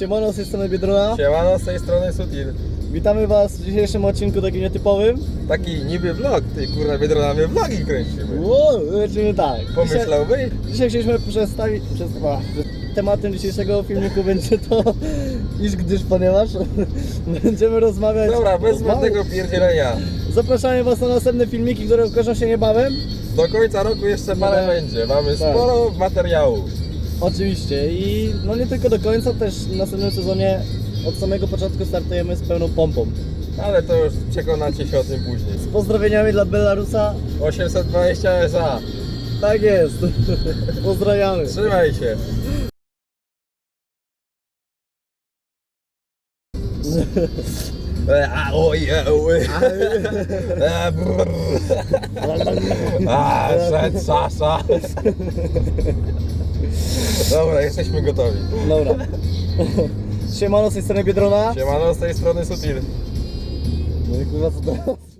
Siemano, z tej strony Biedrona. Siemano, z tej strony Sutil. Witamy Was w dzisiejszym odcinku takim nietypowym. Taki niby vlog, ty kurwa Biedrona, my vlogi kręcimy. Wow, lecimy tak. Pomyślałbyś? Dzisiaj, dzisiaj chcieliśmy przedstawić... Przez, a, tematem dzisiejszego filmiku będzie to, iż gdyż ponieważ będziemy rozmawiać... Dobra, bez zbędnego pierdzielenia. Zapraszamy Was na następne filmiki, które ukażą się niebawem. Do końca roku jeszcze parę Tak. będzie. Mamy Tak. sporo materiału. Oczywiście i no nie tylko do końca, też w następnym sezonie od samego początku startujemy z pełną pompą. Ale to już przekonacie się o tym później. Z pozdrowieniami dla Belarusa. 820 SA. Tak jest. Pozdrawiamy. Trzymaj się. A, oj, oj. Brrr. A, szedł Sasa. Dobra, jesteśmy gotowi. Dobra. Siemano z tej strony Biedrona. Siemano, z tej strony Sutil. No i kurwa co to?